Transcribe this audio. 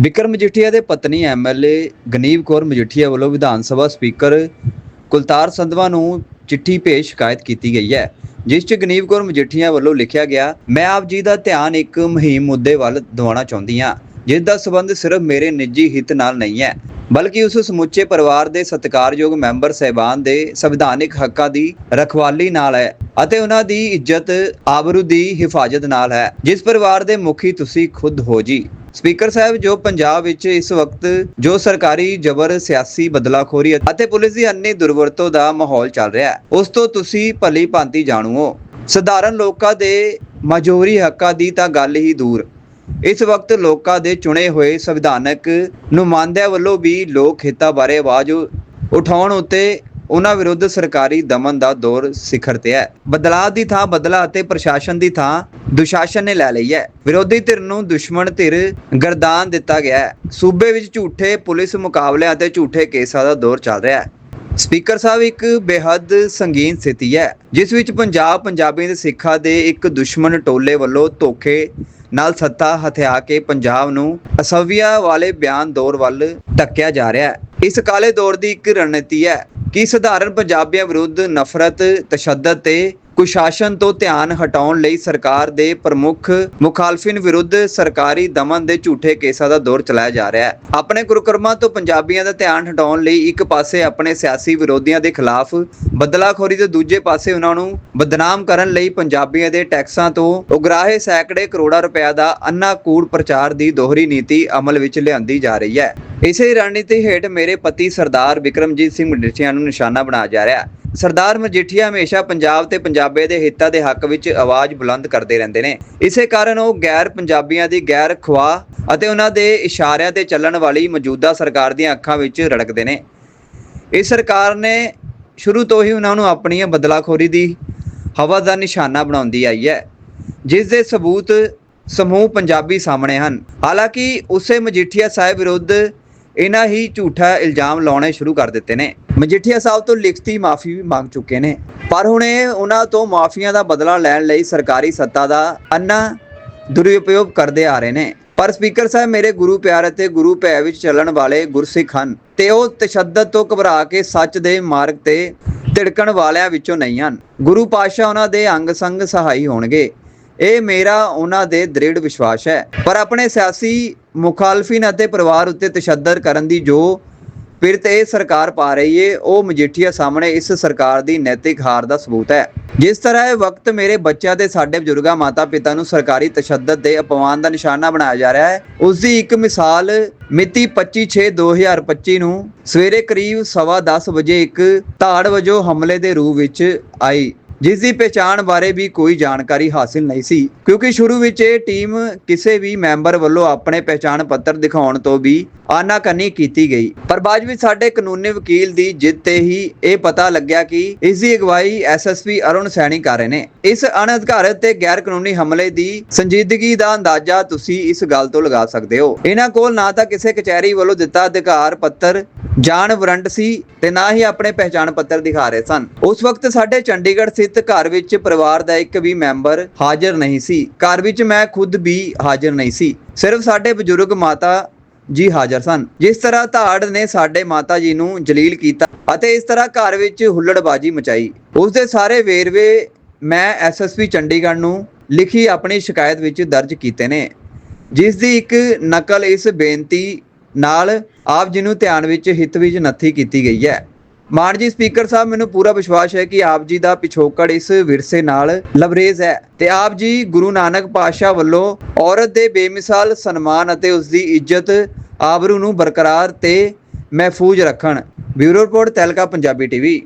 ਵਿਕਰਮ ਮਜੀਠੀਆ ਦੇ ਪਤਨੀ ਐਮਐਲਏ ਗਨੀਵ ਕੌਰ ਮਜੀਠੀਆ ਵੱਲੋਂ ਵਿਧਾਨ ਸਭਾ ਸਪੀਕਰ ਕੁਲਤਾਰ ਸੰਧਵਾ ਨੂੰ ਚਿੱਠੀ ਭੇਜ ਸ਼ਿਕਾਇਤ ਕੀਤੀ ਗਈ ਹੈ, ਜਿਸ 'ਚ ਗਨੀਵ ਕੌਰ ਮਜੀਠੀਆ ਵੱਲੋਂ ਲਿਖਿਆ ਗਿਆ, ਮੈਂ ਆਪ ਜੀ ਦਾ ਧਿਆਨ ਇੱਕ ਮੁਹਿੰਮ ਮੁੱਦੇ ਵੱਲ ਦਿਵਾਉਣਾ ਚਾਹੁੰਦੀ ਹਾਂ, ਜਿਸ ਦਾ ਸਬੰਧ ਸਿਰਫ ਮੇਰੇ ਨਿੱਜੀ ਹਿੱਤ ਨਾਲ ਨਹੀਂ ਹੈ, ਬਲਕਿ ਉਸ ਸਮੁੱਚੇ ਪਰਿਵਾਰ ਦੇ ਸਤਿਕਾਰਯੋਗ ਮੈਂਬਰ ਸਹਿਬਾਨ ਦੇ ਸੰਵਿਧਾਨਿਕ ਹੱਕਾਂ ਦੀ ਰਖਵਾਲੀ ਨਾਲ ਹੈ ਅਤੇ ਉਹਨਾਂ ਦੀ ਇੱਜ਼ਤ ਆਬਰੂ ਦੀ ਹਿਫਾਜ਼ਤ ਨਾਲ ਹੈ, ਜਿਸ ਪਰਿਵਾਰ ਦੇ ਮੁਖੀ ਤੁਸੀਂ ਖੁਦ ਹੋ ਜੀ। ਸਪੀਕਰ ਸਾਹਿਬ, ਜੋ ਪੰਜਾਬ ਵਿੱਚ ਇਸ ਵਕਤ ਜੋ ਸਰਕਾਰੀ ਜ਼ਬਰ ਸਿਆਸੀ ਬਦਲਾਖੋਰੀ ਅਤੇ ਪੁਲਿਸ ਦੀ ਅੰਨੀ ਦੁਰਵਰਤੋਂ ਦਾ ਮਾਹੌਲ ਚੱਲ ਰਿਹਾ ਹੈ, ਉਸ ਤੋਂ ਤੁਸੀਂ ਭਲੀ ਭਾਂਤੀ ਜਾਣੂ ਹੋ ਸਧਾਰਨ ਲੋਕਾਂ ਦੇ ਮਜੋਰੀ ਹੱਕਾਂ ਦੀ ਤਾਂ ਗੱਲ ਹੀ ਦੂਰ। ਇਸ ਵਕਤ ਲੋਕਾਂ ਦੇ ਚੁਣੇ ਹੋਏ ਸੰਵਿਧਾਨਕ ਨੁਮਾਇੰਦਿਆਂ ਵੱਲੋਂ ਵੀ ਲੋਕ ਹਿੱਤਾਂ ਬਾਰੇ ਆਵਾਜ਼ ਉਠਾਉਣ ਉੱਤੇ ਉਹਨਾਂ ਵਿਰੁੱਧ ਸਰਕਾਰੀ ਦਮਨ ਦਾ ਦੌਰ ਸਿਖਰ ਤੇ ਹੈ। ਬਦਲਾਅ ਦੀ ਥਾਂ ਬਦਲਾ ਅਤੇ ਪ੍ਰਸ਼ਾਸਨ ਦੀ ਥਾਂ ਦੁਸ਼ਾਸਨ ਨੇ ਲੈ ਲਈ ਹੈ। ਵਿਰੋਧੀ ਧਿਰ ਨੂੰ ਦੁਸ਼ਮਣ ਧਿਰ ਗਰਦਾਨ ਦਿੱਤਾ ਗਿਆ ਹੈ। ਸੂਬੇ ਵਿੱਚ ਝੂਠੇ ਪੁਲਿਸ ਮੁਕਾਬਲਿਆਂ ਅਤੇ ਝੂਠੇ ਕੇਸਾਂ ਦਾ ਦੌਰ ਚੱਲ ਰਿਹਾ ਹੈ। ਸਪੀਕਰ ਸਾਹਿਬ ਇੱਕ ਬੇਹੱਦ ਸੰਗੀਨ ਸਥਿਤੀ ਹੈ, ਜਿਸ ਵਿੱਚ ਪੰਜਾਬ ਪੰਜਾਬੀ ਦੇ ਸਿੱਖਾਂ ਦੇ ਇੱਕ ਦੁਸ਼ਮਣ ਟੋਲੇ ਵੱਲੋਂ ਧੋਖੇ ਨਾਲ ਸੱਤਾ ਹਥਿਆ ਕੇ ਪੰਜਾਬ ਨੂੰ ਅਸਵੀਆ ਵਾਲੇ ਬਿਆਨ ਦੌਰ ਵੱਲ ਧੱਕਿਆ ਜਾ ਰਿਹਾ ਹੈ। ਇਸ ਕਾਲੇ ਦੌਰ ਦੀ ਇੱਕ ਰਣਨੀਤੀ ਹੈ। ਕਿ ਸਧਾਰਨ ਪੰਜਾਬੀਆਂ ਵਿਰੁੱਧ ਨਫ਼ਰਤ, ਤਸ਼ੱਦਦ ਤੇ ਕੁਸ਼ਾਸਨ ਤੋਂ ਧਿਆਨ ਹਟਾਉਣ ਲਈ ਸਰਕਾਰ ਦੇ ਪ੍ਰਮੁੱਖ ਮੁਖਾਲਫਿਨ ਵਿਰੁੱਧ ਸਰਕਾਰੀ ਦਮਨ ਦੇ ਝੂਠੇ ਕੇਸਾਂ ਦਾ ਦੌਰ ਚਲਾਇਆ ਜਾ ਰਿਹਾ ਹੈ। ਆਪਣੇ ਕੁਰਕਰਮਾਂ ਤੋਂ ਪੰਜਾਬੀਆਂ ਦਾ ਧਿਆਨ ਹਟਾਉਣ ਲਈ ਇੱਕ ਪਾਸੇ ਆਪਣੇ ਸਿਆਸੀ ਵਿਰੋਧੀਆਂ ਦੇ ਖਿਲਾਫ ਬਦਲਾਖੋਰੀ ਤੇ ਦੂਜੇ ਪਾਸੇ ਉਹਨਾਂ ਨੂੰ ਬਦਨਾਮ ਕਰਨ ਲਈ ਪੰਜਾਬੀਆਂ ਦੇ ਟੈਕਸਾਂ ਤੋਂ ਉਗਰਾਹੇ ਸੈਂਕੜੇ ਕਰੋੜਾਂ ਰੁਪਏ ਦਾ ਅੰਨਾ ਕੂੜ ਪ੍ਰਚਾਰ ਦੀ ਦੋਹਰੀ ਨੀਤੀ ਅਮਲ ਵਿੱਚ ਲਿਆਂਦੀ ਜਾ ਰਹੀ ਹੈ। ਇਸੇ ਰਣਨੀਤੀ ਹੇਠ ਮੇਰੇ ਪਤੀ ਸਰਦਾਰ ਵਿਕਰਮਜੀਤ ਸਿੰਘ ਮਜੀਠੀਆ ਨੂੰ ਨਿਸ਼ਾਨਾ ਬਣਾਇਆ ਜਾ ਰਿਹਾ ਹੈ। ਸਰਦਾਰ ਮਜੀਠੀਆ ਹਮੇਸ਼ਾ ਪੰਜਾਬ ਤੇ ਪੰਜਾਬੀ ਦੇ ਹਿੱਤਾਂ ਦੇ ਹੱਕ ਵਿੱਚ ਆਵਾਜ਼ ਬੁਲੰਦ ਕਰਦੇ ਰਹਿੰਦੇ ਨੇ। ਇਸੇ ਕਾਰਨ ਉਹ ਗੈਰ ਪੰਜਾਬੀਆਂ ਦੀ ਗੈਰ ਖਵਾ ਅਤੇ ਉਹਨਾਂ ਦੇ ਇਸ਼ਾਰਿਆਂ ਤੇ ਚੱਲਣ ਵਾਲੀ ਮੌਜੂਦਾ ਸਰਕਾਰ ਦੀਆਂ ਅੱਖਾਂ ਵਿੱਚ ਰੜਕਦੇ ਨੇ। ਇਸ ਸਰਕਾਰ ਨੇ ਸ਼ੁਰੂ ਤੋਂ ਹੀ ਉਹਨਾਂ ਨੂੰ ਆਪਣੀਆਂ ਬਦਲਾਖੋਰੀ ਦੀ ਹਵਾ ਦਾ ਨਿਸ਼ਾਨਾ ਬਣਾਉਂਦੀ ਆਈ ਹੈ, ਜਿਸ ਦੇ ਸਬੂਤ ਸਮੂਹ ਪੰਜਾਬੀ ਸਾਹਮਣੇ ਹਨ। ਹਾਲਾਂਕਿ ਉਸੇ ਮਜੀਠੀਆ ਸਾਹਿਬ ਵਿਰੁੱਧ ਇਹਨਾਂ ਹੀ ਝੂਠਾ ਇਲਜ਼ਾਮ ਲਾਉਣੇ ਸ਼ੁਰੂ ਕਰ ਦਿੱਤੇ ਨੇ। ਮਜੀਠੀਆ ਸਾਹਿਬ ਤੋਂ ਲਿਖਤੀ ਮਾਫੀ ਵੀ ਮੰਗ ਚੁੱਕੇ ਨੇ। ਪਰ ਹੁਣ ਇਹ ਉਹਨਾਂ ਤੋਂ ਮਾਫੀਆਂ ਦਾ ਬਦਲਾ ਲੈਣ ਲਈ ਸਰਕਾਰੀ ਸੱਤਾ ਦਾ ਅੰਨਾ ਦੁਰਉਪਯੋਗ ਕਰਦੇ ਆ ਰਹੇ ਨੇ। ਪਰ ਸਪੀਕਰ ਸਾਹਿਬ, ਮੇਰੇ ਗੁਰੂ ਪਿਆਰ ਅਤੇ ਗੁਰੂ ਭੈ ਵਿੱਚ ਚੱਲਣ ਵਾਲੇ ਗੁਰਸਿੱਖ ਹਨ ਤੇ ਉਹ ਤਸ਼ੱਦਦ ਤੋਂ ਘਬਰਾ ਕੇ ਸੱਚ ਦੇ ਮਾਰਗ ਤੇ ਧਿੜਕਣ ਵਾਲਿਆਂ ਵਿੱਚੋਂ ਨਹੀਂ ਹਨ। ਗੁਰੂ ਪਾਤਸ਼ਾਹ ਉਹਨਾਂ ਦੇ ਅੰਗ ਸੰਗ ਸਹਾਈ ਹੋਣਗੇ। ਇਹ ਮੇਰਾ ਉਹਨਾਂ ਦੇ ਦ੍ਰਿੜ ਵਿਸ਼ਵਾਸ ਹੈ। ਪਰ ਆਪਣੇ ਸਿਆਸੀ ਮੁਖਾਲਫਿਨ ਅਤੇ ਪਰਿਵਾਰ ਉੱਤੇ ਤਸ਼ੱਦਦ ਕਰਨ ਦੀ ਜੋ ਪਿਰਤ ਇਹ ਸਰਕਾਰ ਪਾ ਰਹੀ ਏ, ਉਹ ਮਜੀਠੀਆ ਸਾਹਮਣੇ ਇਸ ਸਰਕਾਰ ਦੀ ਨੈਤਿਕ ਹਾਰ ਦਾ ਸਬੂਤ ਹੈ। ਜਿਸ ਤਰ੍ਹਾਂ ਇਹ ਵਕਤ ਮੇਰੇ ਬੱਚਿਆਂ ਤੇ ਸਾਡੇ ਬਜ਼ੁਰਗਾਂ ਮਾਤਾ ਪਿਤਾ ਨੂੰ ਸਰਕਾਰੀ ਤਸ਼ੱਦਦ ਦੇ ਅਪਮਾਨ ਦਾ ਨਿਸ਼ਾਨਾ ਬਣਾਇਆ ਜਾ ਰਿਹਾ ਹੈ, ਉਸ ਦੀ ਇੱਕ ਮਿਸਾਲ ਮਿਤੀ 25/6/2025 ਨੂੰ ਸਵੇਰੇ ਕਰੀਬ 10:30 ਵਜੇ ਇੱਕ ਧਾੜ ਵਜੋਂ ਹਮਲੇ ਦੇ ਰੂਪ ਵਿੱਚ ਆਈ। ਜਿਸ ਦੀ ਪਛਾਣ ਬਾਰੇ ਵੀ ਕੋਈ ਜਾਣਕਾਰੀ ਹਾਸਿਲ ਨਹੀਂ ਸੀ, ਕਿਉਂਕਿ ਸ਼ੁਰੂ ਵਿੱਚ ਇਹ ਟੀਮ ਕਿਸੇ ਵੀ ਮੈਂਬਰ ਵੱਲੋਂ ਆਪਣੇ ਪਛਾਣ ਪੱਤਰ ਦਿਖਾਉਣ ਤੋਂ ਵੀ ਆਨਾਕਾਨੀ ਕੀਤੀ ਗਈ। ਪਰ ਬਾਅਦ ਵਿੱਚ ਸਾਡੇ ਕਾਨੂੰਨੀ ਵਕੀਲ ਦੀ ਜਿੱਤ ਤੇ ਹੀ ਇਹ ਪਤਾ ਲੱਗਿਆ ਕਿ ਇਸ ਦੀ ਅਗਵਾਈ ਐਸਐਸਪੀ ਅਰੁਣ ਸੈਣੀ ਕਰ ਰਹੇ ਨੇ। ਇਸ ਅਣਅਧਿਕਾਰਤ ਤੇ ਗੈਰ ਕਾਨੂੰਨੀ ਹਮਲੇ ਦੀ ਸੰਜੀਦਗੀ ਦਾ ਅੰਦਾਜ਼ਾ ਤੁਸੀਂ ਇਸ ਗੱਲ ਤੋਂ ਲਗਾ ਸਕਦੇ ਹੋ। ਇਹਨਾਂ ਕੋਲ ਨਾ ਤਾਂ ਕਿਸੇ ਕਚਹਿਰੀ ਵੱਲੋਂ ਦਿੱਤਾ ਅਧਿਕਾਰ ਪੱਤਰ, ਜਾਣ ਵਾਰੰਟ ਸੀ ਤੇ ਨਾ ਹੀ ਆਪਣੇ ਪਹਿਚਾਣ ਪੱਤਰ ਦਿਖਾ ਰਹੇ ਸਨ। ਉਸ ਵਕਤ ਸਾਡੇ ਚੰਡੀਗੜ੍ਹ ਸਥਿਤ ਘਰ ਵਿੱਚ ਪਰਿਵਾਰ ਦਾ ਇੱਕ ਵੀ ਮੈਂਬਰ ਹਾਜ਼ਰ ਨਹੀਂ ਸੀ। ਘਰ ਵਿੱਚ ਮੈਂ ਖੁਦ ਵੀ ਹਾਜ਼ਰ ਨਹੀਂ ਸੀ। ਸਿਰਫ ਸਾਡੇ ਬਜ਼ੁਰਗ ਮਾਤਾ ਜੀ ਹਾਜ਼ਰ ਸਨ। ਜਿਸ ਤਰ੍ਹਾਂ ਧਾੜ ਨੇ ਸਾਡੇ ਮਾਤਾ ਜੀ ਨੂੰ ਜਲੀਲ ਕੀਤਾ ਅਤੇ ਇਸ ਤਰ੍ਹਾਂ ਘਰ ਵਿੱਚ ਹੁੱਲੜਬਾਜੀ ਮਚਾਈ। ਉਸ ਦੇ ਸਾਰੇ ਵੇਰਵੇ ਮੈਂ ਐਸਐਸਪੀ ਚੰਡੀਗੜ੍ਹ ਨੂੰ ਲਿਖੀ ਆਪਣੀ ਸ਼ਿਕਾਇਤ ਵਿੱਚ ਦਰਜ ਕੀਤੇ ਨੇ। ਜਿਸ ਦੀ ਇੱਕ ਨਕਲ ਇਸ ਬੇਨਤੀ ਨਾਲ ਆਪ ਜੀ ਨੂੰ ਧਿਆਨ ਵਿੱਚ ਹਿੱਤ ਵਿੱਚ ਨੱਥੀ ਕੀਤੀ ਗਈ ਹੈ। ਮਾਨਜੀ ਸਪੀਕਰ ਸਾਹਿਬ, ਮੈਨੂੰ ਪੂਰਾ ਵਿਸ਼ਵਾਸ ਹੈ ਕਿ ਆਪ ਜੀ ਦਾ ਪਿਛੋਕੜ ਇਸ ਵਿਰਸੇ ਨਾਲ ਲਬਰੇਜ਼ ਹੈ ਤੇ ਆਪ ਜੀ ਗੁਰੂ ਨਾਨਕ ਪਾਤਸ਼ਾਹ ਵੱਲੋਂ ਔਰਤ ਦੇ ਬੇਮਿਸਾਲ ਸਨਮਾਨ ਅਤੇ ਉਸ ਦੀ ਇੱਜ਼ਤ ਆਬਰੂ ਨੂੰ ਬਰਕਰਾਰ ਤੇ ਮਹਿਫੂਜ਼ ਰੱਖਣ। ਬਿਊਰੋ ਰਿਪੋਰਟ, ਤੈਲਕਾ, ਪੰਜਾਬੀ ਟੀਵੀ।